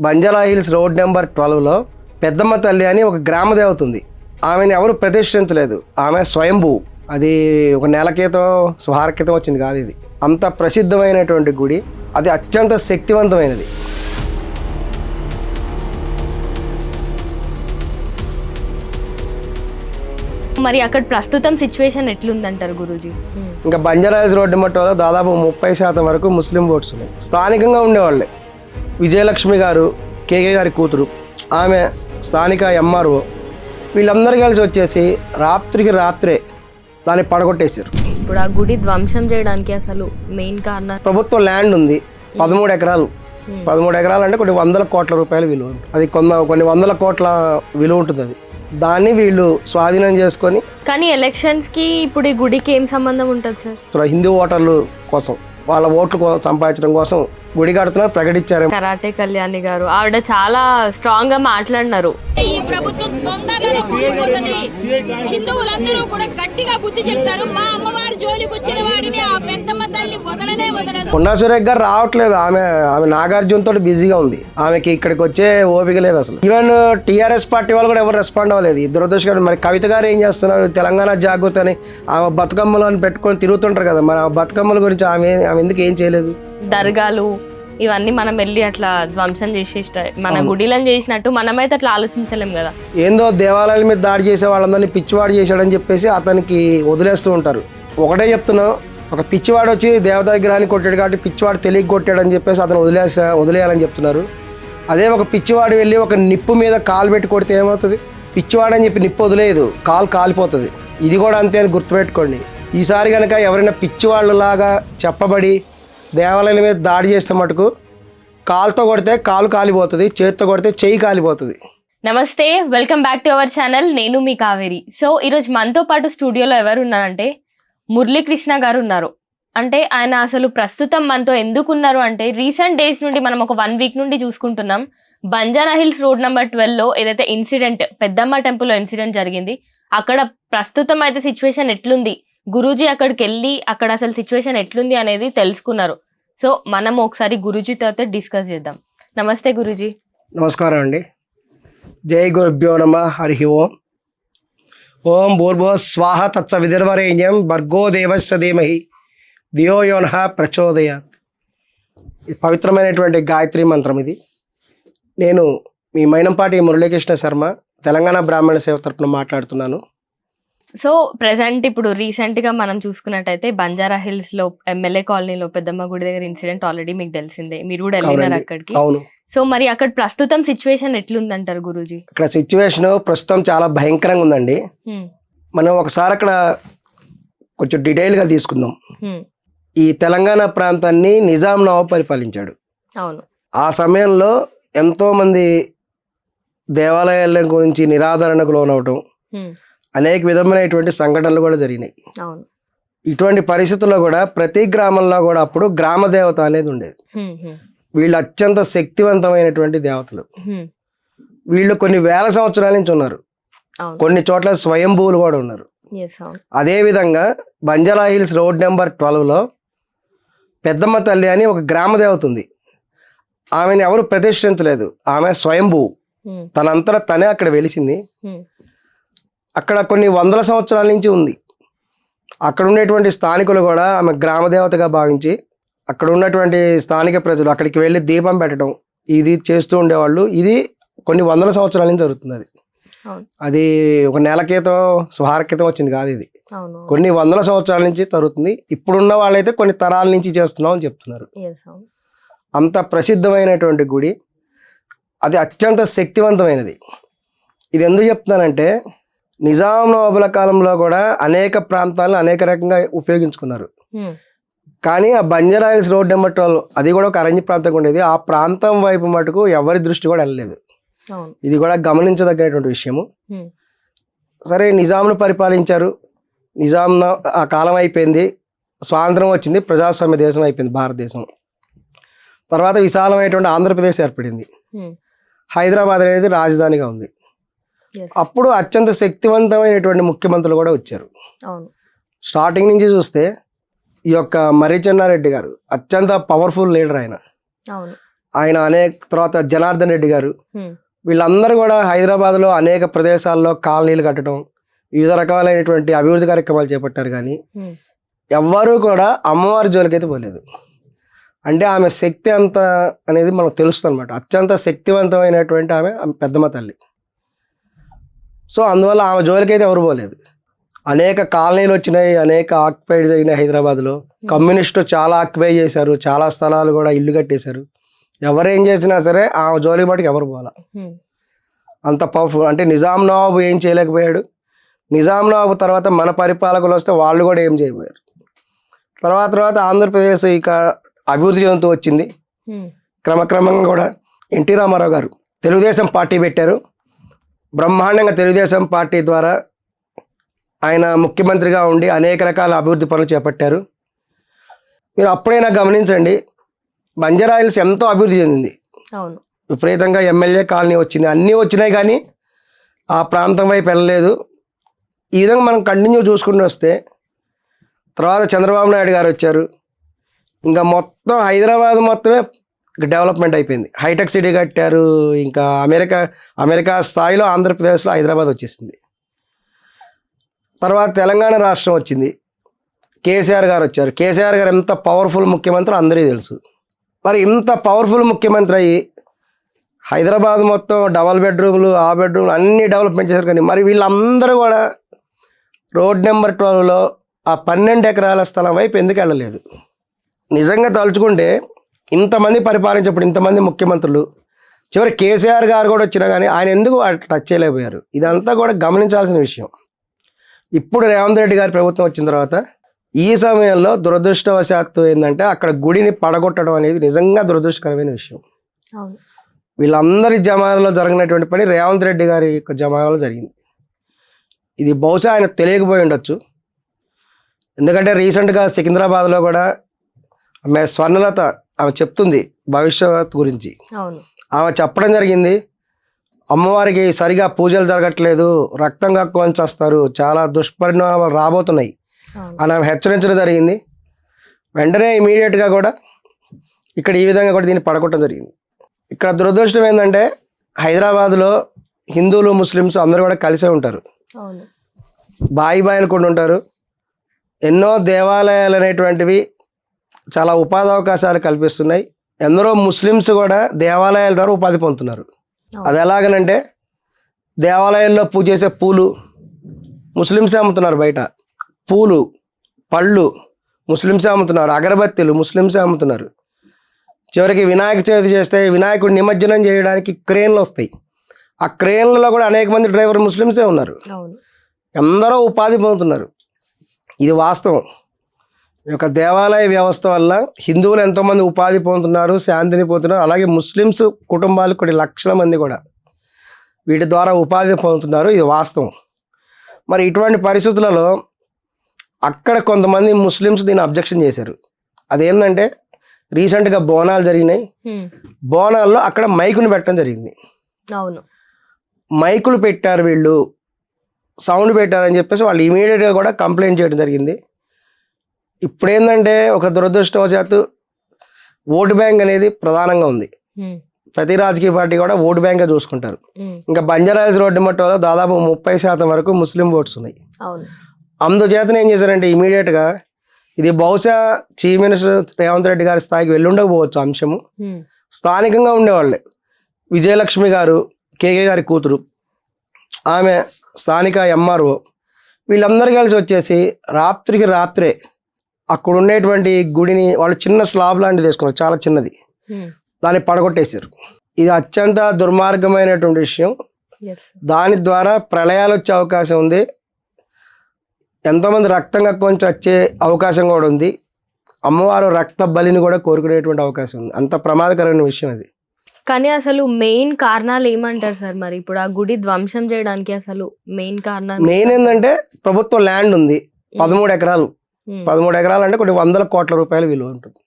Banjara hills road number ట్వెల్వ్లో పెద్దమ్మ తల్లి అని ఒక గ్రామ దేవత ఉంది. ఆమెను ఎవరు ప్రతిష్ఠించలేదు. ఆమె స్వయంభూ. అది ఒక నెల క్రితం సుహార క్రితం వచ్చింది కాదు ఇది. అంత ప్రసిద్ధమైనటువంటి గుడి. అది అత్యంత శక్తివంతమైనది. మరి అక్కడ ప్రస్తుతం సిచ్యువేషన్ ఎట్లుందంటారు గురూజీ? ఇంకా బంజారా హిల్స్ రోడ్ నెంబర్ ట్వెల్వ్లో దాదాపు ముప్పై శాతం వరకు ముస్లిం ఓట్స్ ఉన్నాయి. స్థానికంగా ఉండేవాళ్ళే. విజయలక్ష్మి గారు కేకే గారి కూతురు ఆమె స్థానిక ఎంఆర్ఓ వీళ్ళందరూ కలిసి వచ్చేసి రాత్రికి రాత్రే దాన్ని పడగొట్టేశారు. ఇప్పుడు ఆ గుడి ధ్వంసం చేయడానికి అసలు మెయిన్ కారణం? ప్రభుత్వ ల్యాండ్ ఉంది పదమూడు ఎకరాలు. పదమూడు ఎకరాలు అంటే కొన్ని వందల కోట్ల రూపాయల విలువ. ఉంటుంది అది కొంత కొన్ని వందల కోట్ల విలువ ఉంటుంది అది. దాన్ని వీళ్ళు స్వాధీనం చేసుకొని కానీ ఎలక్షన్స్కి ఇప్పుడు ఈ గుడికి ఏం సంబంధం ఉంటుంది సార్? హిందూ ఓటర్లు కోసం వాళ్ళ ఓట్లు సంపాదించడం కోసం గుడి కడుతున్నారు ప్రకటించారు. కరాటే కళ్యాణి గారు. ఆవిడ చాలా స్ట్రాంగ్గా మాట్లాడినారు. ఈ ప్రభుత్వం తొందరలో కూలిపోతుంది హిందువులందరూ కూడా గట్టిగా బుద్ధి చెప్తారు. మా అమ్మవారి జోలికి వచ్చిన వాడిని ఆ పెద్దమ్మ తల్లి వదలనే వదలదు. సురేఖ్ గారు రావట్లేదు. ఆమె ఆమె నాగార్జున తోటి బిజీగా ఉంది. ఆమెకి ఇక్కడికి వచ్చే ఓపిక లేదు అసలు. ఈవెన్ టీఆర్ఎస్ పార్టీ వాళ్ళు కూడా ఎవరు రెస్పాండ్ అవ్వలేదు. ఈ దురదృష్టకరం మరి కవిత గారు ఏం చేస్తున్నారు? తెలంగాణ జాగృతి అని ఆమె బతుకమ్మలు అని పెట్టుకొని తిరుగుతుంటారు కదా. మరి ఆ బతుకమ్మల గురించి ఆమె ఆమె ఎందుకు ఏం చేయలేదు? దర్గాలు ఇవన్నీ మనం వెళ్ళి అట్లా ధ్వంసం చేసేట మన గుడిలను చేసినట్టు మనమైతే అట్లా ఆలోచించలేం కదా. ఏందో దేవాలయాల మీద దాడి చేసే వాళ్ళందరినీ పిచ్చివాడు చేశాడని చెప్పేసి అతనికి వదిలేస్తూ ఉంటారు. ఒకటే చెప్తున్నాం ఒక పిచ్చివాడు వచ్చి దేవతా విగ్రహాన్ని కొట్టాడు కాబట్టి పిచ్చివాడు తెలియక కొట్టాడని చెప్పేసి అతను వదిలేసా వదిలేయాలని చెప్తున్నారు. అదే ఒక పిచ్చివాడు వెళ్ళి ఒక నిప్పు మీద కాలు పెట్టి కొడితే ఏమవుతుంది? పిచ్చివాడు అని చెప్పి నిప్పు వదిలేదు కాలు కాలిపోతుంది. ఇది కూడా అంతే అని గుర్తుపెట్టుకోండి. ఈసారి కనుక ఎవరైనా పిచ్చివాళ్ళలాగా చెప్పబడి దేవాలయాల మీద దాడి చేస్తే మటుకు కాలుతో కొడితే కాలు కాలిపోతుంది చేతితో కొడితే చేయి కాలిపోతుంది. నమస్తే welcome back to our channel. నేను మీ కావేరి. సో ఈరోజు మనతో పాటు స్టూడియోలో ఎవరు ఉన్నారంటే మురళీకృష్ణ గారు ఉన్నారు అంటే ఆయన అసలు ప్రస్తుతం మనతో ఎందుకు ఉన్నారు అంటే రీసెంట్ డేస్ నుండి మనం ఒక వన్ వీక్ నుండి చూసుకుంటున్నాం. బంజారా హిల్స్ రోడ్ నెంబర్ ట్వెల్వ్లో ఏదైతే ఇన్సిడెంట్ పెద్దమ్మ టెంపుల్లో ఇన్సిడెంట్ జరిగింది అక్కడ ప్రస్తుతం అయితే సిచ్యువేషన్ ఎట్లుంది? గురూజీ అక్కడికి వెళ్ళి అక్కడ అసలు సిచ్యువేషన్ ఎట్లుంది అనేది తెలుసుకున్నారు. సో మనం ఒకసారి గురుజీతో అయితే డిస్కస్ చేద్దాం. నమస్తే గురూజీ. నమస్కారం అండి. జై గురుభ్యో నమ హరి ఓం. ఓం భూర్భువ స్వాహ తత్స విదర్వరేణ్యం భర్గో దేవస్య ధీమహి. దియో యోన ప్రచోదయాత్. పవిత్రమైనటువంటి గాయత్రి మంత్రం ఇది. నేను మీ మైనంపాటి మురళీకృష్ణ శర్మ తెలంగాణ బ్రాహ్మణ సేవ తరపున మాట్లాడుతున్నాను. సో ప్రెసెంట్ ఇప్పుడు రీసెంట్గా మనం చూసుకున్నట్టయితే బంజారా హిల్స్లో ఎమ్మెల్యే కాలనీలో పెద్దమ్మ గుడి దగ్గర ఇన్సిడెంట్ ఆల్రెడీ మీకు తెలిసిందే. మీరు కూడా వెళ్ళినారు. అక్కడికి. అవును. సో మరి అక్కడ ప్రస్తుతం సిచ్యువేషన్ ఎట్లుందంటారు గురూజీ? ఇక్కడ సిచ్యువేషన్ ప్రస్తుతం చాలా భయంకరంగా ఉందండి. మనం ఒకసారి అక్కడ కొంచెం డీటెయిల్గా తీసుకుందాం. హ్మ్, ఈ తెలంగాణ ప్రాంతాన్ని నిజాం నవాబ్ పరిపాలించాడు. అవును. ఆ సమయంలో ఎంతోమంది దేవాలయాల గురించి నిరాదరణకు లోనవటం అనేక విధమైనటువంటి సంఘటనలు కూడా జరిగినాయి. ఇటువంటి పరిస్థితుల్లో కూడా ప్రతి గ్రామంలో కూడా అప్పుడు గ్రామ దేవత అనేది ఉండేది. వీళ్ళు అత్యంత శక్తివంతమైనటువంటి దేవతలు. వీళ్ళు కొన్ని వేల సంవత్సరాల నుంచి ఉన్నారు. కొన్ని చోట్ల స్వయంభూవులు కూడా ఉన్నారు. ఎస్ అవును. అదేవిధంగా బంజారా హిల్స్ రోడ్ నెంబర్ ట్వెల్వ్లో పెద్దమ్మ తల్లి అని ఒక గ్రామ దేవత ఉంది. ఆమెను ఎవరు ప్రతిష్ఠించలేదు. ఆమె స్వయంభూ. తనంతట తనే అక్కడ వెలిసింది. అక్కడ కొన్ని వందల సంవత్సరాల నుంచి ఉంది. అక్కడ ఉండేటువంటి స్థానికులు కూడా ఆమె గ్రామ దేవతగా భావించి అక్కడ ఉన్నటువంటి స్థానిక ప్రజలు అక్కడికి వెళ్ళి దీపం పెట్టడం ఇది చేస్తూ ఉండేవాళ్ళు. ఇది కొన్ని వందల సంవత్సరాల నుంచి జరుగుతుంది అది. అది ఒక నెల క్రితం సుహార క్రితం వచ్చింది కాదు ఇది. కొన్ని వందల సంవత్సరాల నుంచి జరుగుతుంది. ఇప్పుడున్న వాళ్ళైతే కొన్ని తరాల నుంచి చేస్తున్నాం అని చెప్తున్నారు అంత ప్రసిద్ధమైనటువంటి గుడి అది అత్యంత శక్తివంతమైనది. ఇది ఎందుకు చెప్తున్నానంటే నిజాం నవాబుల కాలంలో కూడా అనేక ప్రాంతాలను అనేక రకంగా ఉపయోగించుకున్నారు. కానీ ఆ Banjara hills road number twelve అది కూడా ఒక అరణ్య ప్రాంతంగా ఉండేది. ఆ ప్రాంతం వైపు మటుకు ఎవరి దృష్టి కూడా వెళ్ళలేదు. ఇది కూడా గమనించదగినటువంటి విషయము. సరే నిజాంను పరిపాలించారు. నిజాం ఆ కాలం అయిపోయింది. స్వాతంత్రం వచ్చింది. ప్రజాస్వామ్య దేశం అయిపోయింది భారతదేశం. తర్వాత విశాలమైనటువంటి ఆంధ్రప్రదేశ్ ఏర్పడింది. హైదరాబాద్ అనేది రాజధానిగా ఉంది. అప్పుడు అత్యంత శక్తివంతమైనటువంటి ముఖ్యమంత్రులు కూడా వచ్చారు. స్టార్టింగ్ నుంచి చూస్తే ఈ యొక్క మర్రి చెన్నారెడ్డి గారు అత్యంత పవర్ఫుల్ లీడర్ ఆయన. ఆయన అనేక తర్వాత జనార్దన్ రెడ్డి గారు. వీళ్ళందరూ కూడా హైదరాబాద్లో అనేక ప్రదేశాల్లో కాలనీలు కట్టడం వివిధ రకాలైనటువంటి అభివృద్ధి కార్యక్రమాలు చేపట్టారు కానీ ఎవ్వరూ కూడా అమ్మవారి జోలికైతే పోలేదు. అంటే ఆమె శక్తి అంత అనేది మనకు తెలుస్తుంది అనమాట అత్యంత శక్తివంతమైనటువంటి ఆమె ఆమె పెద్దమ్మ తల్లి. సో అందువల్ల ఆమె జోలికైతే ఎవరు పోలేదు. అనేక కాలనీలు వచ్చినాయి అనేక ఆక్యుపైడ్ జరిగినాయి హైదరాబాద్లో. కమ్యూనిస్టు చాలా ఆక్యుపై చేశారు చాలా స్థలాలు కూడా ఇల్లు కట్టేశారు. ఎవరేం చేసినా సరే ఆమె జోలికి మటుకు ఎవరు పోలా. ఉమ్, అంత పవర్ఫుల్ అంటే నిజాం నవాబు ఏం చేయలేకపోయాడు. నిజాం నవాబు తర్వాత మన పరిపాలకులు వస్తే వాళ్ళు కూడా ఏం చేయబోయారు. తర్వాత తర్వాత ఆంధ్రప్రదేశ్ ఇక అభివృద్ధి చెందుతూ వచ్చింది. ఉమ్, క్రమక్రమంగా కూడా ఎన్టీ రామారావు గారు తెలుగుదేశం పార్టీ పెట్టారు. బ్రహ్మాండంగా తెలుగుదేశం పార్టీ ద్వారా ఆయన ముఖ్యమంత్రిగా ఉండి అనేక రకాల అభివృద్ధి పనులు చేపట్టారు. మీరు అప్పుడైనా గమనించండి బంజారాయిల్స్ ఎంతో అభివృద్ధి చెందింది. అవును. విపరీతంగా ఎమ్మెల్యే కాలనీ వచ్చింది. అన్నీ వచ్చినాయి కానీ ఆ ప్రాంతం వైపు వెళ్ళలేదు. ఈ విధంగా మనం కంటిన్యూ చూసుకుంటూ వస్తే తర్వాత చంద్రబాబు నాయుడు గారు వచ్చారు. ఇంకా మొత్తం హైదరాబాద్ మొత్తమే డెవలప్మెంట్ అయిపోయింది. హైటెక్ సిటీ కట్టారు ఇంకా అమెరికా అమెరికా స్థాయిలో ఆంధ్రప్రదేశ్లో హైదరాబాద్ వచ్చేసింది. తర్వాత తెలంగాణ రాష్ట్రం వచ్చింది. కేసీఆర్ గారు వచ్చారు. కేసీఆర్ గారు ఎంత పవర్ఫుల్ ముఖ్యమంత్రి అందరికీ తెలుసు. మరి ఇంత పవర్ఫుల్ ముఖ్యమంత్రి అయ్యి హైదరాబాద్ మొత్తం డబల్ బెడ్రూమ్లు ఆ బెడ్రూమ్లు అన్నీ డెవలప్మెంట్ చేశారు కానీ మరి వీళ్ళందరూ కూడా రోడ్ నెంబర్ ట్వెల్వ్లో ఆ పన్నెండు ఎకరాల స్థలం వైపు ఎందుకు వెళ్ళలేదు? నిజంగా తలుచుకుంటే ఇంతమంది పరిపాలించినప్పుడు ఇంతమంది ముఖ్యమంత్రులు చివరి కేసీఆర్ గారు కూడా వచ్చినా కానీ ఆయన ఎందుకు వాటి టచ్ చేయలేకపోయారు? ఇదంతా కూడా గమనించాల్సిన విషయం. ఇప్పుడు రేవంత్ రెడ్డి గారి ప్రభుత్వం వచ్చిన తర్వాత ఈ సమయంలో దురదృష్టవశాత్తు ఏంటంటే అక్కడ గుడిని పడగొట్టడం అనేది నిజంగా దురదృష్టకరమైన విషయం. వీళ్ళందరి జమానాలో జరిగినటువంటి పని రేవంత్ రెడ్డి గారి యొక్క జమానాలో జరిగింది. ఇది బహుశా ఆయన తెలియకపోయి ఉండొచ్చు. ఎందుకంటే రీసెంట్గా సికింద్రాబాద్లో కూడా ఆమె స్వర్ణలత ఆమె చెప్తుంది భవిష్యత్ గురించి. ఆమె చెప్పడం జరిగింది అమ్మవారికి సరిగా పూజలు జరగట్లేదు రక్తం కక్కుని వస్తారు చాలా దుష్పరిణామాలు రాబోతున్నాయి అని ఆమె హెచ్చరించడం జరిగింది. వెంటనే ఇమీడియట్గా కూడా ఇక్కడ ఈ విధంగా కూడా దీన్ని పడగొట్టడం జరిగింది. ఇక్కడ దురదృష్టం ఏంటంటే హైదరాబాద్లో హిందువులు ముస్లిమ్స్ అందరూ కూడా కలిసే ఉంటారు. బాయి బాయిలు కూడా ఉంటారు. ఎన్నో దేవాలయాలు అనేటువంటివి చాలా ఉపాధి అవకాశాలు కల్పిస్తున్నాయి. ఎందరో ముస్లిమ్స్ కూడా దేవాలయాల ద్వారా ఉపాధి పొందుతున్నారు. అది ఎలాగనంటే దేవాలయాల్లో పూజ చేసే పూలు ముస్లిమ్సే అమ్ముతున్నారు బయట. పూలు పళ్ళు ముస్లిమ్సే అమ్ముతున్నారు. అగరబత్తీలు ముస్లిమ్సే అమ్ముతున్నారు. చివరికి వినాయక చవితి చేస్తే వినాయకుడు నిమజ్జనం చేయడానికి క్రేన్లు వస్తాయి. ఆ క్రేన్లలో కూడా అనేక మంది డ్రైవర్ ముస్లిమ్సే ఉన్నారు. ఎందరో ఉపాధి పొందుతున్నారు. ఇది వాస్తవం. ఈ యొక్క దేవాలయ వ్యవస్థ వల్ల హిందువులు ఎంతోమంది ఉపాధి పొందుతున్నారు శాంతిని పొందుతున్నారు అలాగే ముస్లిమ్స్ కుటుంబాలు కొన్ని లక్షల మంది కూడా వీటి ద్వారా ఉపాధి పొందుతున్నారు. ఇది వాస్తవం. మరి ఇటువంటి పరిస్థితులలో అక్కడ కొంతమంది ముస్లిమ్స్ దీన్ని అబ్జెక్షన్ చేశారు. అదేంటంటే రీసెంట్గా బోనాలు జరిగినాయి. బోనాల్లో అక్కడ మైకుని పెట్టడం జరిగింది. అవును. మైకులు పెట్టారు వీళ్ళు సౌండ్ పెట్టారని చెప్పేసి వాళ్ళు ఇమీడియట్గా కూడా కంప్లైంట్ చేయడం జరిగింది. ఇప్పుడు ఏంటంటే ఒక దురదృష్టవశాత్తు ఓటు బ్యాంక్ అనేది ప్రధానంగా ఉంది. ప్రతి రాజకీయ పార్టీ కూడా ఓటు బ్యాంకే చూసుకుంటారు. ఇంకా బంజారాహిల్స్ రోడ్డు మట్టలో దాదాపు ముప్పై శాతం వరకు ముస్లిం ఓట్స్ ఉన్నాయి. అందుచేతన ఏం చేశారంటే ఇమీడియట్గా ఇది బహుశా చీఫ్ మినిస్టర్ రేవంత్ రెడ్డి గారి స్థాయికి వెళ్ళుండకపోవచ్చు అంశము. స్థానికంగా ఉండేవాళ్ళే. విజయలక్ష్మి గారు కేకే గారి కూతురు ఆమె స్థానిక ఎంఆర్ఓ వీళ్ళందరూ కలిసి వచ్చేసి రాత్రికి రాత్రే అక్కడ ఉండేటువంటి గుడిని వాళ్ళు చిన్న స్లాబ్ లాంటిది వేసుకున్నారు చాలా చిన్నది. ఉమ్, దాన్ని పడగొట్టేశారు. ఇది అత్యంత దుర్మార్గమైనటువంటి విషయం. దాని ద్వారా ప్రళయాలు వచ్చే అవకాశం ఉంది. ఎంతోమంది రక్తం కొంచెం వచ్చే అవకాశం కూడా ఉంది. అమ్మవారు రక్త బలిని కూడా కోరుకునేటువంటి అవకాశం ఉంది. అంత ప్రమాదకరమైన విషయం అది. కానీ అసలు మెయిన్ కారణాలు ఏమంటారు సార్ మరి? ఇప్పుడు ఆ గుడి ధ్వంసం చేయడానికి అసలు మెయిన్ కారణాలు మెయిన్ ఏంటంటే ప్రభుత్వ ల్యాండ్ ఉంది. పదమూడు ఎకరాలు. పదమూడు ఎకరాలు అంటే కొన్ని వందల కోట్ల రూపాయలు విలువ ఉంటుంది.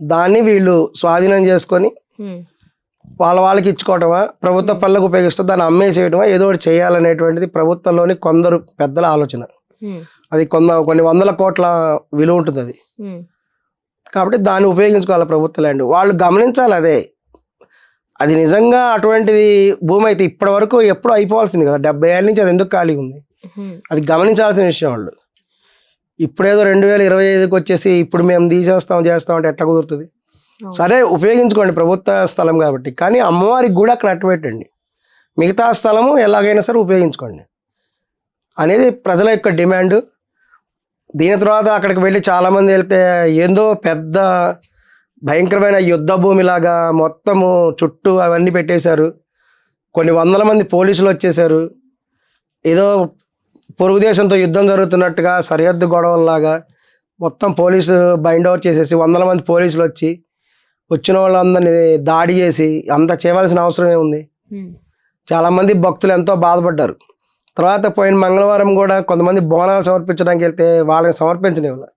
దాన్ని వీళ్ళు స్వాధీనం చేసుకొని వాళ్ళ వాళ్ళకి ఇచ్చుకోవటమా ప్రభుత్వ పనులకు ఉపయోగిస్తూ దాన్ని అమ్మేసేయటమా ఏదో ఒకటి చేయాలనేటువంటిది ప్రభుత్వంలోని కొందరు పెద్దల ఆలోచన. అది కొంద కొన్ని వందల కోట్ల విలువ ఉంటుంది అది కాబట్టి దాన్ని ఉపయోగించుకోవాలి ప్రభుత్వ ల్యాండ్. వాళ్ళు గమనించాలి అదే. అది నిజంగా అటువంటిది భూమి అయితే ఇప్పటి వరకు ఎప్పుడు అయిపోవాల్సింది కదా. డెబ్బై ఏళ్ళ నుంచి అది ఎందుకు ఖాళీగా ఉంది అది గమనించాల్సిన విషయం వాళ్ళు. ఇప్పుడేదో రెండు వేల ఇరవై ఐదుకి వచ్చేసి ఇప్పుడు మేము తీసేస్తాం చేస్తాం అంటే ఎట్లా కుదురుతుంది. సరే ఉపయోగించుకోండి ప్రభుత్వ స్థలం కాబట్టి. కానీ అమ్మవారికి కూడా అక్కడ అట్టు పెట్టండి. మిగతా స్థలము ఎలాగైనా సరే ఉపయోగించుకోండి. అనేది ప్రజల యొక్క డిమాండ్. దీని తర్వాత అక్కడికి వెళ్ళి చాలామంది వెళ్తే ఏందో పెద్ద భయంకరమైన యుద్ధ భూమిలాగా మొత్తము చుట్టూ అవన్నీ పెట్టేశారు. కొన్ని వందల మంది పోలీసులు వచ్చేసారు ఏదో పొరుగు దేశంతో యుద్ధం జరుగుతున్నట్టుగా సరిహద్దు గొడవల్లాగా మొత్తం పోలీసు బైండ్ అవుట్ చేసేసి వందల మంది పోలీసులు వచ్చి వచ్చిన వాళ్ళందరినీ దాడి చేసి అంత చేయవలసిన అవసరం ఏముంది చాలామంది భక్తులు ఎంతో బాధపడ్డారు. తర్వాత పోయిన మంగళవారం కూడా కొంతమంది బోనాలు సమర్పించడానికి వెళ్తే వాళ్ళని సమర్పించనివ్వాలి.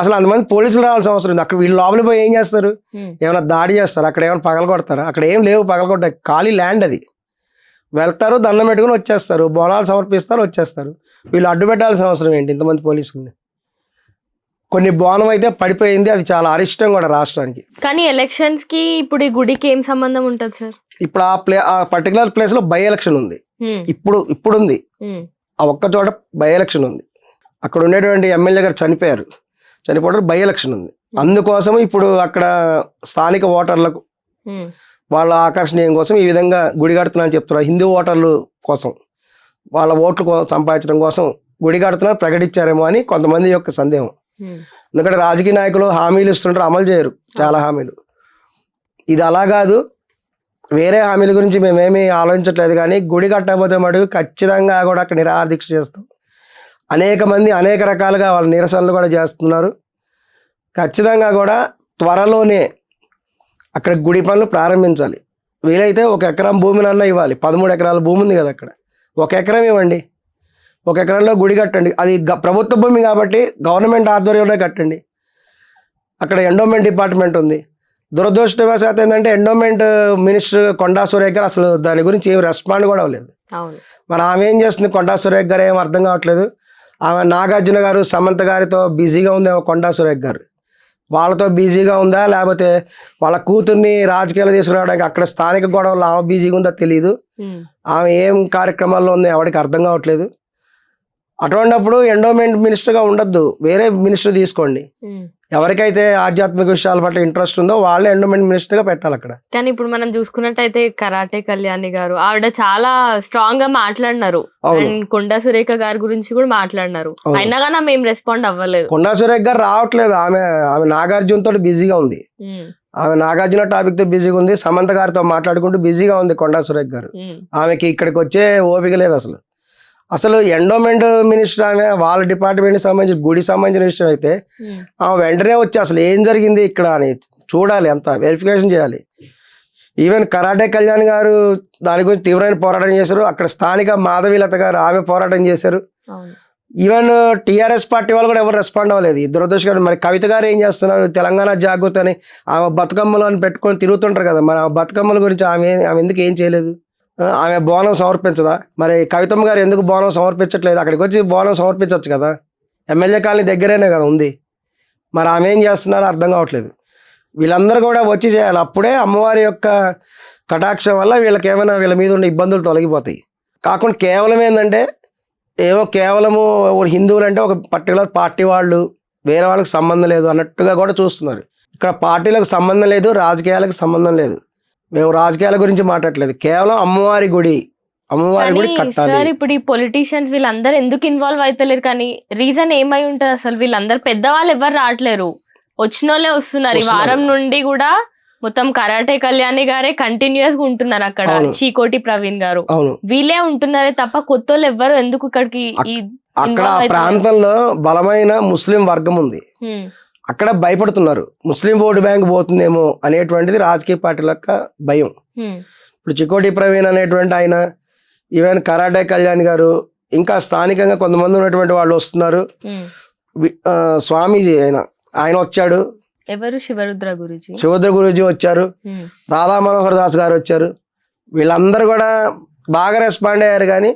అసలు అంతమంది పోలీసులు రావాల్సిన అవసరం ఉంది. అక్కడ వీళ్ళు లోపలికి పోయి ఏం చేస్తారు? ఏమైనా దాడి చేస్తారు? అక్కడ ఏమైనా పగలగొడతారు? అక్కడ ఏం లేవు పగలగొట్ట ఖాళీ ల్యాండ్ అది. వెళ్తారు దండం పెట్టుకుని వచ్చేస్తారు. బోనాలు సమర్పిస్తారు వచ్చేస్తారు. వీళ్ళు అడ్డు పెట్టాల్సిన అవసరం ఏంటి? ఇంతమంది పోలీసుల్ని. కొన్ని బోనం అయితే పడిపోయింది. అది చాలా అరిష్టం కూడా రాష్ట్రానికి. కానీ ఎలక్షన్స్కి ఇప్పుడు ఈ గుడికి ఏం సంబంధం ఉంటది సార్? ఇప్పుడు ఆ ప్లే ఆ పర్టికులర్ ప్లేస్లో బై ఎలక్షన్ ఉంది. ఇప్పుడు ఇప్పుడు ఉంది ఆ ఒక్క చోట బై ఎలక్షన్ ఉంది. అక్కడ ఉండేటువంటి ఎమ్మెల్యే గారు చనిపోయారు. చనిపోవడం బై ఎలక్షన్ ఉంది. అందుకోసం ఇప్పుడు అక్కడ స్థానిక ఓటర్లకు వాళ్ళ ఆకర్షణీయం కోసం ఈ విధంగా గుడి కడుతున్నారని చెప్తున్నారు. హిందూ ఓటర్లు కోసం వాళ్ళ ఓట్లు సంపాదించడం కోసం గుడి కడుతున్నారు ప్రకటించారేమో అని కొంతమంది యొక్క సందేహం. ఎందుకంటే రాజకీయ నాయకులు హామీలు ఇస్తుంటారు అమలు చేయరు చాలా హామీలు. ఇది అలా కాదు. వేరే హామీల గురించి మేమేమీ ఆలోచించట్లేదు కానీ గుడి కట్టకపోతే మటుకు ఖచ్చితంగా కూడా అక్కడ నిరాహార దీక్ష చేస్తాం. అనేక మంది అనేక రకాలుగా వాళ్ళ నిరసనలు కూడా చేస్తున్నారు. ఖచ్చితంగా కూడా త్వరలోనే అక్కడ గుడి పనులు ప్రారంభించాలి. వీలైతే ఒక ఎకరం భూమినన్నా ఇవ్వాలి. పదమూడు ఎకరాల భూమి ఉంది కదా అక్కడ. ఒక ఎకరం ఇవ్వండి. ఒక ఎకరంలో గుడి కట్టండి. అది గ- ప్రభుత్వ భూమి కాబట్టి గవర్నమెంట్ ఆధ్వర్యంలో కట్టండి. అక్కడ ఎండోమెంట్ డిపార్ట్మెంట్ ఉంది. దురదృష్టవశాత్ ఏంటంటే ఎండోమెంట్ మినిస్టర్ కొండా సురేఖ్ గారు అసలు దాని గురించి ఏం రెస్పాండ్ కూడా అవ్వలేదు. మరి ఆమె ఏం చేస్తుంది? కొండా సురేఖ్ గారు ఏం అర్థం కావట్లేదు. ఆమె నాగార్జున గారు సమంత గారితో బిజీగా ఉందేమో కొండా సురేఖ్ గారు. వాళ్ళతో బిజీగా ఉందా? లేకపోతే వాళ్ళ కూతుర్ని రాజకీయాలు తీసుకురావడానికి అక్కడ స్థానిక గొడవలు ఆమె బిజీగా ఉందో తెలియదు ఆమె ఏం కార్యక్రమాల్లో ఉందో ఎవరికి అర్థం కావట్లేదు. అటువంటిప్పుడు ఎండోమెంట్ మినిస్టర్గా ఉండొద్దు. వేరే మినిస్టర్ తీసుకోండి. ఎవరికైతే ఆధ్యాత్మిక విషయాల పట్ల ఇంట్రెస్ట్ ఉందో వాళ్ళే ఎండోమెంట్ మినిస్టర్గా పెట్టాలి అక్కడ. కానీ ఇప్పుడు మనం చూసుకున్నట్టయితే కరాటే కళ్యాణి గారు ఆవిడ చాలా స్ట్రాంగ్గా మాట్లాడినారు. కొండా సురేఖ గారి గురించి కూడా మాట్లాడినారు. అయినా కానీ మేము రెస్పాండ్ అవ్వలేదు. కొండా సురేఖ్ గారు రావట్లేదు. ఆమె ఆమె నాగార్జున తోటి బిజీగా ఉంది. ఆమె నాగార్జున టాపిక్తో బిజీగా ఉంది. సమంత గారితో మాట్లాడుకుంటూ బిజీగా ఉంది కొండా సురేఖ్ గారు. ఆమెకి ఇక్కడికి వచ్చే ఓపిక లేదు అసలు. అసలు ఎండోమెంట్ మినిస్టర్ ఆమె వాళ్ళ డిపార్ట్మెంట్కి సంబంధించిన గుడి సంబంధించిన విషయం అయితే ఉమ్, ఆమె వెంటనే వచ్చి అసలు ఏం జరిగింది ఇక్కడ అని చూడాలి అంత వెరిఫికేషన్ చేయాలి. ఈవెన్ కరాటే కళ్యాణ్ గారు దాని గురించి తీవ్రమైన పోరాటం చేశారు. అక్కడ స్థానిక మాధవీలత గారు ఆమె పోరాటం చేశారు. ఈవెన్ టీఆర్ఎస్ పార్టీ వాళ్ళు కూడా ఎవరు రెస్పాండ్ అవ్వలేదు. ఈ దురదృష్టకరం మరి కవిత గారు ఏం చేస్తున్నారు? తెలంగాణ జాగృతి అని ఆమె బతుకమ్మలు అని పెట్టుకొని తిరుగుతుంటారు కదా మరి ఆ బతుకమ్మల గురించి ఆమె ఆమె ఎందుకు ఏం చేయలేదు? ఆమె బోనం సమర్పించదా? మరి కవితమ్మ గారు ఎందుకు బోనం సమర్పించట్లేదు? అక్కడికి వచ్చి బోనం సమర్పించవచ్చు కదా. ఎమ్మెల్యే కాలనీ దగ్గరేనే కదా ఉంది. మరి ఆమె ఏం చేస్తున్నారో అర్థం కావట్లేదు. వీళ్ళందరూ కూడా వచ్చి చేయాలి. అప్పుడే అమ్మవారి యొక్క కటాక్షం వల్ల వీళ్ళకి ఏమైనా వీళ్ళ మీద ఉన్న ఇబ్బందులు తొలగిపోతాయి. కాకుండా కేవలం ఏంటంటే ఏమో కేవలము ఒక హిందువులు అంటే ఒక పర్టికులర్ పార్టీ వాళ్ళు వేరే వాళ్ళకి సంబంధం లేదు అన్నట్టుగా కూడా చూస్తున్నారు. ఇక్కడ పార్టీలకు సంబంధం లేదు రాజకీయాలకు సంబంధం లేదు. మేము రాజకీయాల గురించి మాట్లాడలేదు. కేవలం అమ్మవారి గుడి అమ్మవారి గుడి కట్టాలి. ఇప్పుడు ఈ పొలిటీషియన్స్ వీళ్ళందరూ ఎందుకు ఇన్వాల్వ్ అవుతలేరు కానీ రీజన్ ఏమై ఉంటది అసలు? వీళ్ళందరూ పెద్దవాళ్ళు ఎవరు రావట్లేరు. వచ్చిన వాళ్ళే వస్తున్నారు. ఈ. వారం నుండి కూడా మొత్తం కరాటే కళ్యాణి గారే కంటిన్యూస్గా ఉంటున్నారు అక్కడ. చీకోటి ప్రవీణ్ గారు. వీళ్ళే ఉంటున్నారే తప్ప కొత్త వాళ్ళు ఎవ్వరు ఎందుకు ఇక్కడికి ఈ అక్కడ? ప్రాంతంలో బలమైన ముస్లిం వర్గం ఉంది. అక్కడ భయపడుతున్నారు. ముస్లిం ఓటు బ్యాంక్ పోతుందేమో అనేటువంటిది రాజకీయ పార్టీల యొక్క భయం. ఇప్పుడు చికోటి ప్రవీణ్ అనేటువంటి ఆయన ఈవెన్ కరాటే కళ్యాణ్ గారు ఇంకా స్థానికంగా కొంతమంది ఉన్నటువంటి వాళ్ళు వస్తున్నారు. స్వామీజీ ఆయన ఆయన వచ్చాడు. ఎవరు? శివరుద్ర గురుజీ. శివద్ర గురూజీ వచ్చారు. రాధా మనోహర్ దాస్ గారు వచ్చారు. వీళ్ళందరూ కూడా బాగా రెస్పాండ్ అయ్యారు కానీ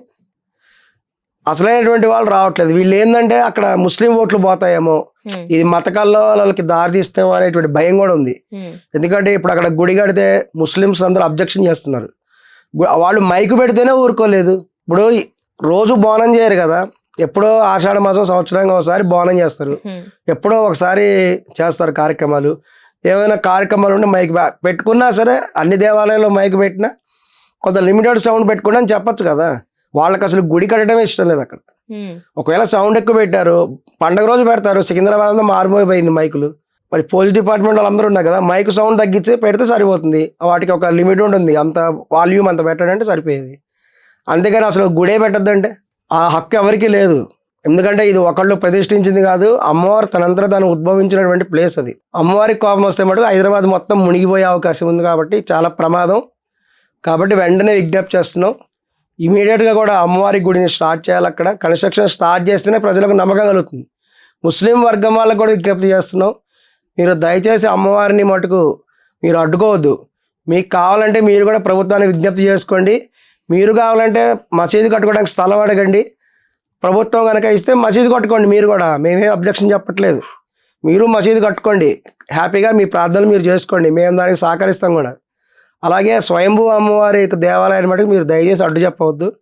అసలైనటువంటి వాళ్ళు రావట్లేదు. వీళ్ళు ఏంటంటే అక్కడ ముస్లిం ఓట్లు పోతాయేమో ఇది మతకాల్లో వాళ్ళకి దారి తీస్తామో అనేటువంటి భయం కూడా ఉంది. ఎందుకంటే ఇప్పుడు అక్కడ గుడి కడితే ముస్లిమ్స్ అందరూ అబ్జెక్షన్ చేస్తున్నారు. వాళ్ళు మైకు పెడితేనే ఊరుకోలేదు. ఇప్పుడు రోజు బోనం చేయరు కదా. ఎప్పుడో ఆషాఢ మాసం సంవత్సరంగా ఒకసారి బోనం చేస్తారు. ఎప్పుడో ఒకసారి చేస్తారు కార్యక్రమాలు. ఏమైనా కార్యక్రమాలు ఉంటే మైక్ పెట్టుకున్నా సరే అన్ని దేవాలయాల్లో మైక్ పెట్టినా కొంత లిమిటెడ్ సౌండ్ పెట్టుకున్నా అని చెప్పొచ్చు కదా. వాళ్ళకి అసలు గుడి కట్టడమే ఇష్టం లేదు అక్కడ. ఒకవేళ సౌండ్ ఎక్కువ పెట్టారు పండగ రోజు పెడతారు సికింద్రాబాద్ అంతా మారిపోయిపోయింది మైకులు. మరి పోలీస్ డిపార్ట్మెంట్ వాళ్ళందరూ ఉన్నారు కదా మైక్ సౌండ్ తగ్గించి పెడితే సరిపోతుంది. వాటికి ఒక లిమిట్ ఉంటుంది అంత వాల్యూమ్ అంత పెట్టడంటే సరిపోయేది. అంతేగాని అసలు గుడే పెట్టద్దంటే ఆ హక్కు ఎవరికీ లేదు. ఎందుకంటే ఇది ఒకళ్ళు ప్రతిష్ఠించింది కాదు అమ్మవారు తనంతర తాను ఉద్భవించినటువంటి ప్లేస్ అది. అమ్మవారికి కోపం వస్తే మటుకు హైదరాబాద్ మొత్తం మునిగిపోయే అవకాశం ఉంది కాబట్టి చాలా ప్రమాదం. కాబట్టి వెంటనే విజ్ఞప్తి చేస్తున్నాం. ఇమీడియట్గా కూడా అమ్మవారి గుడిని స్టార్ట్ చేయాలి అక్కడ. కన్స్ట్రక్షన్ స్టార్ట్ చేస్తేనే ప్రజలకు నమ్మకం కలుగుతుంది. ముస్లిం వర్గం వాళ్ళకు కూడా విజ్ఞప్తి చేస్తున్నాం. మీరు దయచేసి అమ్మవారిని మటుకు మీరు అడ్డుకోవద్దు. మీకు కావాలంటే మీరు కూడా ప్రభుత్వాన్ని విజ్ఞప్తి చేసుకోండి. మీరు కావాలంటే మసీదు కట్టుకోవడానికి స్థలం అడగండి. ప్రభుత్వం కనుక ఇస్తే మసీదు కట్టుకోండి మీరు కూడా. మేమే అబ్జెక్షన్ చెప్పట్లేదు. మీరు మసీదు కట్టుకోండి. హ్యాపీగా మీ ప్రార్థనలు మీరు చేసుకోండి. మేము దానికి సహకరిస్తాం కూడా. అలాగే స్వయంభూ అమ్మవారి యొక్క దేవాలయాన్ని మటుకు మీరు దయచేసి అడ్డు చెప్పవద్దు.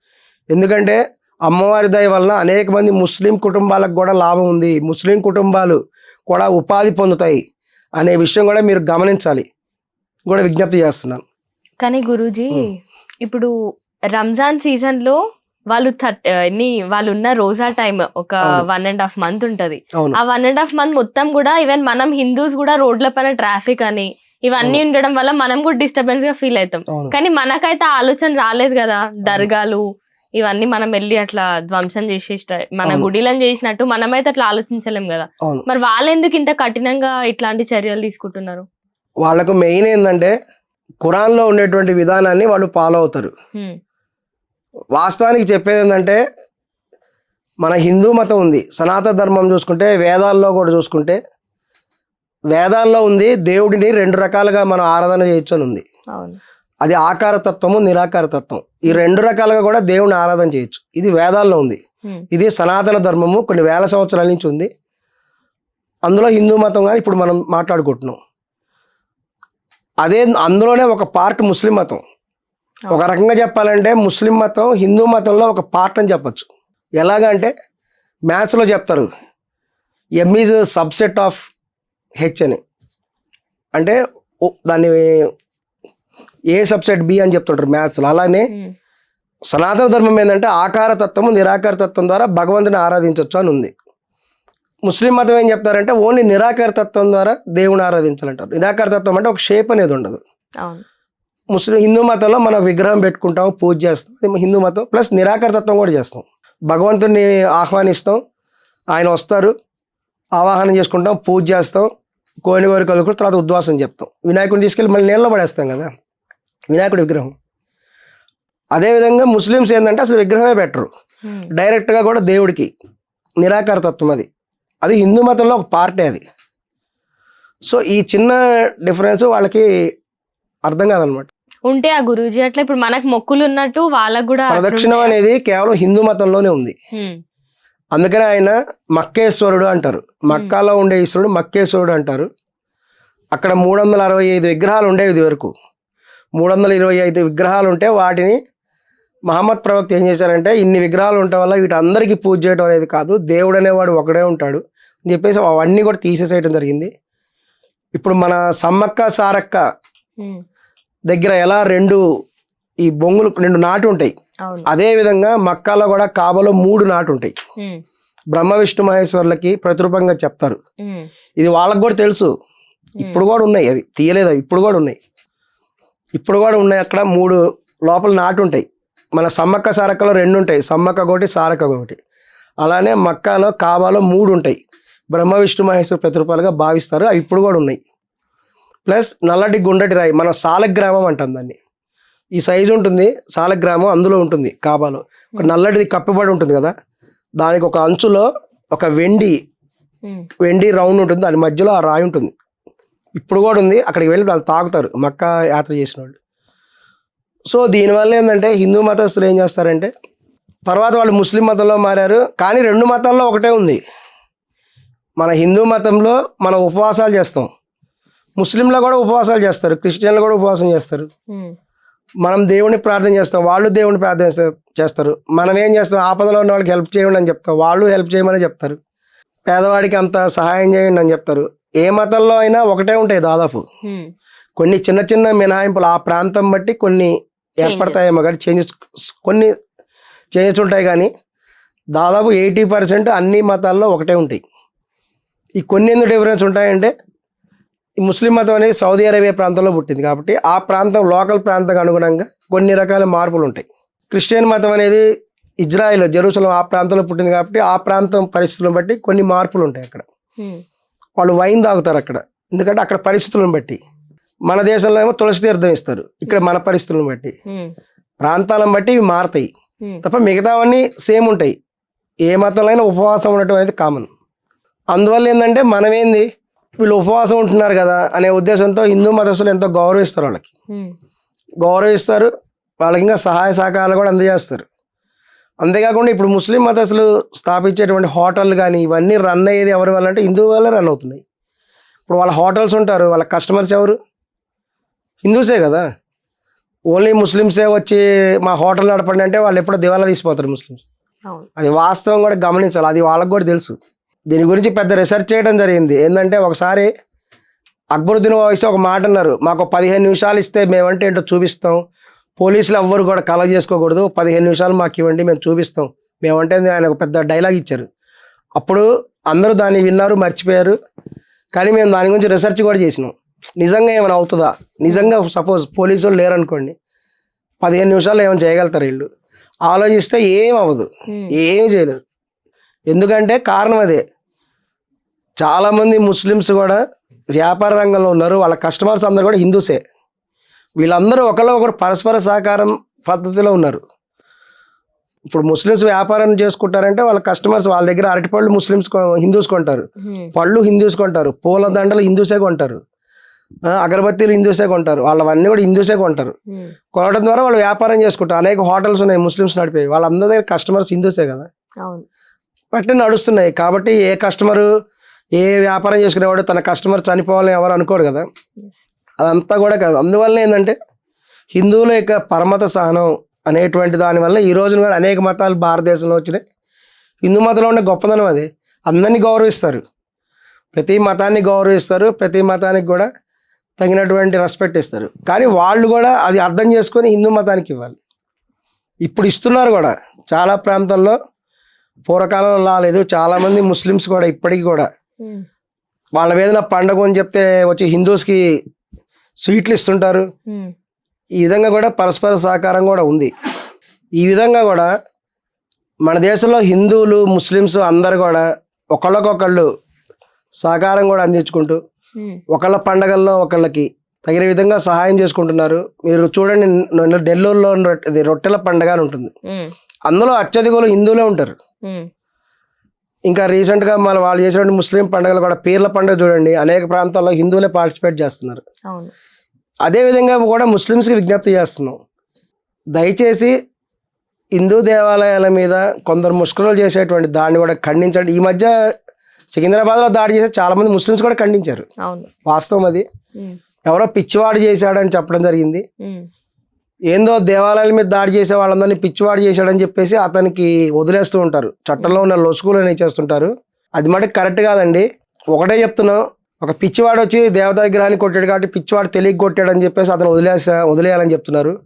ఎందుకంటే అమ్మవారి దయ వలన అనేక మంది ముస్లిం కుటుంబాలకు కూడా లాభం ఉంది. ముస్లిం కుటుంబాలు కూడా ఉపాధి పొందుతాయి అనే విషయం కూడా మీరు గమనించాలి. కూడా విజ్ఞప్తి చేస్తున్నాను. కానీ గురూజీ. ఇప్పుడు రంజాన్ సీజన్లో వాళ్ళు థర్ట్ ఎన్ని వాళ్ళు ఉన్న రోజా టైం ఒక. వన్ అండ్ హాఫ్ మంత్ ఉంటది. ఆ వన్ అండ్ హాఫ్ మంత్ మొత్తం కూడా ఈవెన్ మనం హిందూస్ కూడా రోడ్ల పైన ట్రాఫిక్ అని ఇవన్నీ ఉండడం వల్ల మనం కూడా డిస్టర్బెన్స్గా ఫీల్ అవుతాం. కానీ మనకైతే ఆలోచన రాలేదు కదా దర్గాలు ఇవన్నీ మనం వెళ్ళి అట్లా ధ్వంసం చేసేట మన. గుడిలను చేసినట్టు మనమైతే అట్లా ఆలోచించలేం కదా. మరి వాళ్ళు ఎందుకు ఇంత కఠినంగా ఇట్లాంటి చర్యలు తీసుకుంటున్నారు? వాళ్ళకు మెయిన్ ఏంటంటే ఖురాన్లో ఉండేటువంటి విధానాన్ని వాళ్ళు ఫాలో అవుతారు. వాస్తవానికి చెప్పేది ఏంటంటే మన హిందూ మతం ఉంది. సనాతన ధర్మం చూసుకుంటే వేదాల్లో కూడా చూసుకుంటే వేదాల్లో ఉంది దేవుడిని రెండు రకాలుగా మనం ఆరాధన చేయొచ్చు అని ఉంది. అది ఆకార తత్వము నిరాకార తత్వం. ఈ రెండు రకాలుగా కూడా దేవుడిని ఆరాధన చేయొచ్చు. ఇది వేదాల్లో ఉంది. ఇది సనాతన ధర్మము కొన్ని వేల సంవత్సరాల నుంచి ఉంది. అందులో హిందూ మతం కానీ ఇప్పుడు మనం మాట్లాడుకుంటున్నాం. అదే అందులోనే ఒక పార్ట్ ముస్లిం మతం. ఒక రకంగా చెప్పాలంటే ముస్లిం మతం హిందూ మతంలో ఒక పార్ట్ అని చెప్పచ్చు. ఎలాగంటే మ్యాథ్స్లో చెప్తారు M is subset of H అని. అంటే దాన్ని ఏ సబ్సెట్ బి అని చెప్తుంటారు మ్యాథ్స్లో. అలానే సనాతన ధర్మం ఏంటంటే ఆకార తత్వము నిరాకార తత్వం ద్వారా భగవంతుని ఆరాధించవచ్చు అని ఉంది. ముస్లిం మతం ఏం చెప్తారంటే ఓన్లీ నిరాకార తత్వం ద్వారా దేవుని ఆరాధించాలంటారు. నిరాకార తత్వం అంటే ఒక షేప్ అనేది ఉండదు. ముస్లిం హిందూ మతంలో మనం విగ్రహం పెట్టుకుంటాం పూజ చేస్తాం. హిందూ మతం ప్లస్ నిరాకార తత్వం కూడా చేస్తాం. భగవంతుని ఆహ్వానిస్తాం ఆయన వస్తారు ఆవాహనం చేసుకుంటాం పూజ చేస్తాం కోని కోరికలు కూడా తర్వాత ఉద్వాసం చెప్తాం. వినాయకుడిని తీసుకెళ్ళి మళ్ళీ నీళ్ళలో పడేస్తాం కదా. వినాయకుడి విగ్రహం. అదేవిధంగా ముస్లిమ్స్ ఏంటంటే అసలు విగ్రహమే పెట్టరు. హ్మ్, డైరెక్ట్గా కూడా దేవుడికి. నిరాకార తత్వం అది. అది హిందూ మతంలో ఒక పార్టీ అది. సో ఈ చిన్న డిఫరెన్స్ వాళ్ళకి అర్థం కాదనమాట. ఉంటే ఆ గురూజీ అట్లా ఇప్పుడు మనకు మొక్కులు ఉన్నట్టు వాళ్ళకు కూడా ప్రదక్షిణం అనేది కేవలం హిందూ మతంలోనే ఉంది. అందుకనే ఆయన మక్కేశ్వరుడు అంటారు. మక్కాలో ఉండే ఈశ్వరుడు మక్కేశ్వరుడు అంటారు. అక్కడ మూడు వందల అరవై ఐదు విగ్రహాలు ఉండేవి ఇది వరకు. మూడు వందల ఇరవై ఐదు విగ్రహాలు ఉంటే వాటిని మహమ్మద్ ప్రవక్త ఏం చేశారంటే ఇన్ని విగ్రహాలు ఉండటం వల్ల వీటందరికీ పూజ చేయడం అనేది కాదు దేవుడు అనేవాడు ఒకడే ఉంటాడు అని చెప్పేసి అవన్నీ కూడా తీసేసేయడం జరిగింది. ఇప్పుడు మన సమ్మక్క సారక్క దగ్గర ఎలా రెండు ఈ బొంగులు రెండు నాటు ఉంటాయి. అదే విధంగా మక్కాలో కూడా కాబలో మూడు నాటు ఉంటాయి హ్మ్, బ్రహ్మ విష్ణు మహేశ్వరులకి ప్రతిరూపంగా చెప్తారు. ఇది వాళ్ళకి కూడా తెలుసు. ఇప్పుడు కూడా ఉన్నాయి అవి. తీయలేదు అవి. ఇప్పుడు కూడా ఉన్నాయి. ఇప్పుడు కూడా ఉన్నాయి అక్కడ మూడు లోపల నాటు ఉంటాయి మన సమ్మక్క సారక్కలో రెండు ఉంటాయి సమ్మక్క ఒకటి సారక్క ఒకటి. అలానే మక్కాలో కాబాలో మూడు ఉంటాయి బ్రహ్మ విష్ణు మహేశ్వర ప్రతిరూపాలుగా భావిస్తారు. అవి ఇప్పుడు కూడా ఉన్నాయి. ప్లస్ నల్లటి గుండటి రాయి. మనం సాలగ్రామం అంటాం దాన్ని. ఈ సైజు ఉంటుంది సాలగ్రామం అందులో ఉంటుంది కాబాలో. ఒక నల్లటిది కప్పబడి ఉంటుంది కదా దానికి ఒక అంచులో ఒక వెండి వెండి రౌండ్ ఉంటుంది దాని మధ్యలో ఆ రాయి ఉంటుంది. ఇప్పుడు కూడా ఉంది అక్కడికి వెళ్ళి దాన్ని తాగుతారు మక్క యాత్ర చేసిన వాళ్ళు సో దీనివల్ల ఏంటంటే హిందూ మతస్థులు ఏం చేస్తారంటే తర్వాత వాళ్ళు ముస్లిం మతంలో మారారు కానీ రెండు మతాల్లో ఒకటే ఉంది. మన హిందూ మతంలో మనం ఉపవాసాలు చేస్తాం. ముస్లింలు కూడా ఉపవాసాలు చేస్తారు క్రిస్టియన్లు కూడా ఉపవాసం చేస్తారు. మనం దేవుని ప్రార్థన చేస్తాం వాళ్ళు దేవుని ప్రార్థన చేస్తా- చేస్తారు. మనం ఏం చేస్తాం ఆపదలో ఉన్న వాళ్ళకి హెల్ప్ చేయండి అని చెప్తాం. వాళ్ళు హెల్ప్ చేయమని చెప్తారు. పేదవాడికి అంత సహాయం చేయండి అని చెప్తారు. ఏ మతంలో అయినా ఒకటే ఉంటాయి దాదాపు. కొన్ని చిన్న చిన్న మినహాయింపులు ఆ ప్రాంతం బట్టి కొన్ని ఏర్పడతాయేమో కానీ చేంజెస్ కొన్ని చేంజెస్ ఉంటాయి కానీ దాదాపు ఎయిటీ పర్సెంట్ అన్ని మతాల్లో ఒకటే ఉంటాయి. ఈ కొన్ని ఎందుకు డిఫరెన్స్ ఉంటాయంటే ఈ ముస్లిం మతం అనేది సౌదీ అరేబియా ప్రాంతంలో పుట్టింది కాబట్టి ఆ ప్రాంతం లోకల్ ప్రాంతానికి అనుగుణంగా కొన్ని రకాల మార్పులు ఉంటాయి. క్రిస్టియన్ మతం అనేది ఇజ్రాయెల్ జెరూసలం ఆ ప్రాంతంలో పుట్టింది కాబట్టి ఆ ప్రాంతం పరిస్థితులను బట్టి కొన్ని మార్పులు ఉంటాయి అక్కడ. వాళ్ళు వైన్ తాగుతారు అక్కడ. ఎందుకంటే అక్కడ పరిస్థితులను బట్టి. మన దేశంలో ఏమో తులసి తీర్థం ఇస్తారు. ఇక్కడ మన పరిస్థితులను బట్టి. ప్రాంతాలను బట్టి ఇవి మారుతాయి. తప్ప మిగతావన్నీ సేమ్ ఉంటాయి. ఏ మతంలో అయినా ఉపవాసం ఉండటం అనేది కామన్. అందువల్ల ఏంటంటే మనమేంది? వీళ్ళు ఉపవాసం ఉంటున్నారు కదా అనే ఉద్దేశంతో హిందూ మతస్థులు ఎంతో గౌరవిస్తారు వాళ్ళకి. గౌరవిస్తారు. వాళ్ళకి ఇంకా సహాయ సహకారాలు కూడా అందజేస్తారు. అంతేకాకుండా ఇప్పుడు ముస్లిం మతస్థులు స్థాపించేటువంటి హోటల్ కానీ ఇవన్నీ రన్ అయ్యేది ఎవరి వల్ల అంటే హిందూ వల్ల రన్ అవుతున్నాయి. ఇప్పుడు వాళ్ళ హోటల్స్ ఉంటారు. వాళ్ళ కస్టమర్స్ ఎవరు? హిందూసే కదా. ఓన్లీ ముస్లిమ్సే వచ్చి మా హోటల్ నడపండి అంటే వాళ్ళు ఎప్పుడో దివాలా తీసిపోతారు ముస్లిమ్స్. అది వాస్తవం కూడా గమనించాలి. అది వాళ్ళకి కూడా తెలుసు. దీని గురించి పెద్ద రీసెర్చ్ చేయడం జరిగింది. ఏంటంటే ఒకసారి అక్బరుద్దీన్ వయసు ఒక మాట అన్నారు. మాకు పదిహేను నిమిషాలు ఇస్తే మేమంటే ఏంటో చూపిస్తాం. పోలీసులు ఎవ్వరు కూడా కలగ చేసుకోకూడదు. పదిహేను నిమిషాలు మాకు ఇవ్వండి మేము చూపిస్తాం. మేమంటే ఆయన ఒక పెద్ద డైలాగ్ ఇచ్చారు. అప్పుడు అందరూ దాన్ని విన్నారు మర్చిపోయారు. కానీ మేము దాని గురించి రీసెర్చ్ కూడా చేసినాం. నిజంగా ఏమైనా అవుతుందా? నిజంగా సపోజ్ పోలీసు వాళ్ళు లేరనుకోండి పదిహేను నిమిషాలు ఏమైనా చేయగలుగుతారు వీళ్ళు? ఆలోచిస్తే ఏం అవ్వదు. ఏం చేయలేదు ఎందుకంటే కారణం అదే. చాలామంది ముస్లిమ్స్ కూడా వ్యాపార రంగంలో ఉన్నారు. వాళ్ళ కస్టమర్స్ అందరు కూడా హిందూసే. వీళ్ళందరూ ఒకళ్ళు ఒకరు పరస్పర సహకారం పద్ధతిలో ఉన్నారు. ఇప్పుడు ముస్లిమ్స్ వ్యాపారం చేసుకుంటారంటే వాళ్ళ కస్టమర్స్ వాళ్ళ దగ్గర అరటిపళ్ళు ముస్లిమ్స్ హిందూస్ కొంటారు. పళ్ళు హిందూస్ కొంటారు. పూల దండలు హిందూసే కొంటారు. అగరబత్తీలు హిందూసే కొంటారు. వాళ్ళవన్నీ కూడా హిందూసే కొంటారు. కొనడం ద్వారా వాళ్ళు వ్యాపారం చేసుకుంటారు. అనేక హోటల్స్ ఉన్నాయి ముస్లిమ్స్ నడిపేవి. వాళ్ళందరి దగ్గర కస్టమర్స్ హిందూసే కదా. బట్టి నడుస్తున్నాయి. కాబట్టి ఏ కస్టమరు ఏ వ్యాపారం చేసుకునేవాడు తన కస్టమర్ చనిపోవాలని ఎవరు అనుకోడు కదా. అదంతా కూడా కాదు. అందువల్ల ఏంటంటే హిందువుల యొక్క పరమత సహనం అనేటువంటి దానివల్ల ఈ రోజున కూడా అనేక మతాలు భారతదేశంలో వచ్చినాయి. హిందూ మతంలో ఉండే గొప్పదనం అది. అందరినీ గౌరవిస్తారు. ప్రతి మతాన్ని గౌరవిస్తారు. ప్రతి మతానికి కూడా తగినటువంటి రెస్పెక్ట్ ఇస్తారు. కానీ వాళ్ళు కూడా అది అర్థం చేసుకొని హిందూ మతానికి ఇవ్వాలి. ఇప్పుడు ఇస్తున్నారు కూడా. చాలా ప్రాంతాల్లో పూర్వకాలంలో రాలేదు చాలామంది ముస్లిమ్స్ కూడా ఇప్పటికీ కూడా. వాళ్ళ మీద పండగ అని చెప్తే వచ్చి హిందూస్కి స్వీట్లు ఇస్తుంటారు. ఈ విధంగా కూడా పరస్పర సహకారం కూడా ఉంది. ఈ విధంగా కూడా మన దేశంలో హిందువులు ముస్లిమ్స్ అందరు కూడా ఒకళ్ళకొకళ్ళు సహకారం కూడా అందించుకుంటూ ఒకళ్ళ పండగల్లో ఒకళ్ళకి తగిన విధంగా సహాయం చేసుకుంటున్నారు. మీరు చూడండి నెల్లూరులో రొట్టెల పండగ అని ఉంటుంది. అందులో అత్యధికులు హిందువులే ఉంటారు. ఇంకా రీసెంట్గా మన వాళ్ళు చేసినటువంటి ముస్లిం పండుగలు కూడా పీర్ల పండుగ చూడండి. అనేక ప్రాంతాల్లో హిందువులే పార్టిసిపేట్ చేస్తున్నారు. అవును. అదేవిధంగా కూడా ముస్లిమ్స్కి విజ్ఞప్తి చేస్తున్నాం. దయచేసి హిందూ దేవాలయాల మీద కొందరు ముష్కరులు చేసేటువంటి దాన్ని కూడా ఖండించండి. ఈ మధ్య సికింద్రాబాద్లో దాడి చేసే చాలామంది ముస్లిమ్స్ కూడా ఖండించారు. వాస్తవం అది. ఎవరో పిచ్చివాడు చేశాడని చెప్పడం జరిగింది. ఏందో దేవాలయాల మీద దాడి చేసే వాళ్ళందరినీ పిచ్చివాడు చేశాడని చెప్పేసి అతనికి వదిలేస్తూ ఉంటారు. చట్టంలో ఉన్న లొసుకులు అనేవి చేస్తుంటారు. అది మటుకు కరెక్ట్ కాదండి. ఒకటే చెప్తున్నాం ఒక పిచ్చివాడు వచ్చి దేవతా విగ్రహాన్ని కొట్టాడు కాబట్టి పిచ్చివాడు తెలియక కొట్టాడని చెప్పేసి అతను వదిలేసా వదిలేయాలని చెప్తున్నారు.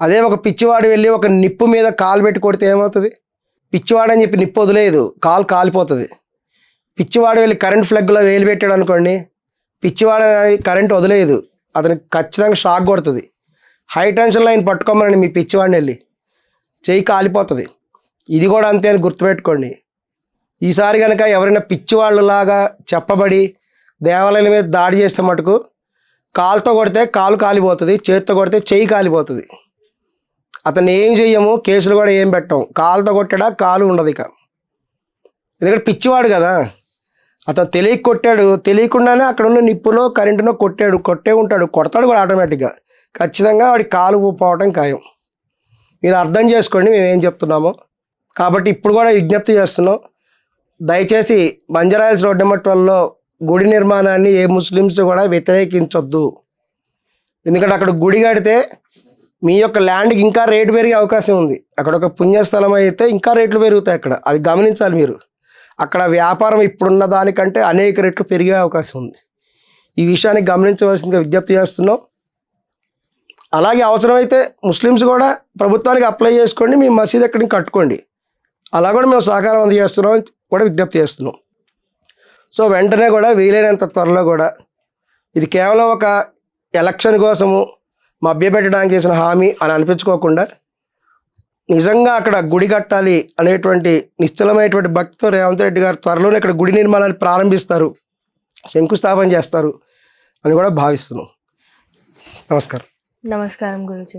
అదే ఒక పిచ్చివాడు వెళ్ళి ఒక నిప్పు మీద కాలు పెట్టి కొడితే ఏమవుతుంది? పిచ్చివాడు అని చెప్పి నిప్పు వదిలేదు కాలు కాలిపోతుంది. పిచ్చివాడు వెళ్ళి కరెంట్ ఫ్లగ్లో వేలు పెట్టాడు అనుకోండి పిచ్చివాడు అనేది కరెంట్ వదిలేదు. అతనికి ఖచ్చితంగా షాక్ కొడుతుంది. హై టెన్షన్ లైన్ పట్టుకోమనండి మీ పిచ్చివాడిని వెళ్ళి. చెయ్యి కాలిపోతుంది. ఇది కూడా అంతే అని గుర్తుపెట్టుకోండి. ఈసారి కనుక ఎవరైనా పిచ్చివాళ్ళలాగా చెప్పబడి దేవాలయాల మీద దాడి చేస్తే మటుకు కాలుతో కొడితే కాలు కాలిపోతుంది చేతితో కొడితే చెయ్యి కాలిపోతుంది. అతను ఏం చెయ్యము కేసులు కూడా ఏం పెట్టం కాలుతో కొట్టాడా కాలు ఉండదు ఇక. ఎందుకంటే పిచ్చివాడు కదా. అతను తెలియక కొట్టాడు. తెలియకుండానే అక్కడ ఉన్న నిప్పునో కరెంటునో కొట్టాడు. కొట్టే ఉంటాడు. కొడతాడు కూడా ఆటోమేటిక్గా. ఖచ్చితంగా వాడి కాలు పోవటం ఖాయం. మీరు అర్థం చేసుకోండి మేము ఏం చెప్తున్నామో. కాబట్టి ఇప్పుడు కూడా విజ్ఞప్తి చేస్తున్నాం. దయచేసి బంజరాయల్స్ రోడ్ నెంబర్ ట్వెల్వ్లో గుడి నిర్మాణాన్ని ఏ ముస్లిమ్స్ కూడా వ్యతిరేకించొద్దు. ఎందుకంటే అక్కడ గుడి కడితే మీ యొక్క ల్యాండ్కి ఇంకా రేటు పెరిగే అవకాశం ఉంది. అక్కడ ఒక పుణ్యస్థలం అయితే ఇంకా రేట్లు పెరుగుతాయి అక్కడ. అది గమనించాలి మీరు. అక్కడ వ్యాపారం ఇప్పుడున్న దానికంటే అనేక రెట్లు పెరిగే అవకాశం ఉంది. ఈ విషయాన్ని గమనించవలసిందిగా విజ్ఞప్తి చేస్తున్నాం. అలాగే అవసరమైతే ముస్లిమ్స్ కూడా ప్రభుత్వానికి అప్లై చేసుకోండి మీ మసీద్ ఎక్కడికి కట్టుకోండి. అలా కూడా మేము సహకారం అందజేస్తున్నాం అని కూడా విజ్ఞప్తి చేస్తున్నాం. సో వెంటనే కూడా వీలైనంత త్వరలో కూడా ఇది కేవలం ఒక ఎలక్షన్ కోసము మభ్యపెట్టడానికి చేసిన హామీ అని అనిపించుకోకుండా నిజంగా అక్కడ గుడి కట్టాలి అనేటువంటి నిశ్చలమైనటువంటి భక్తితో రేవంత్ రెడ్డి గారు త్వరలోనే ఇక్కడ గుడి నిర్మాణాన్ని ప్రారంభిస్తారు శంకుస్థాపన చేస్తారు అని కూడా భావిస్తున్నాం. నమస్కారం. నమస్కారం గురుజీ.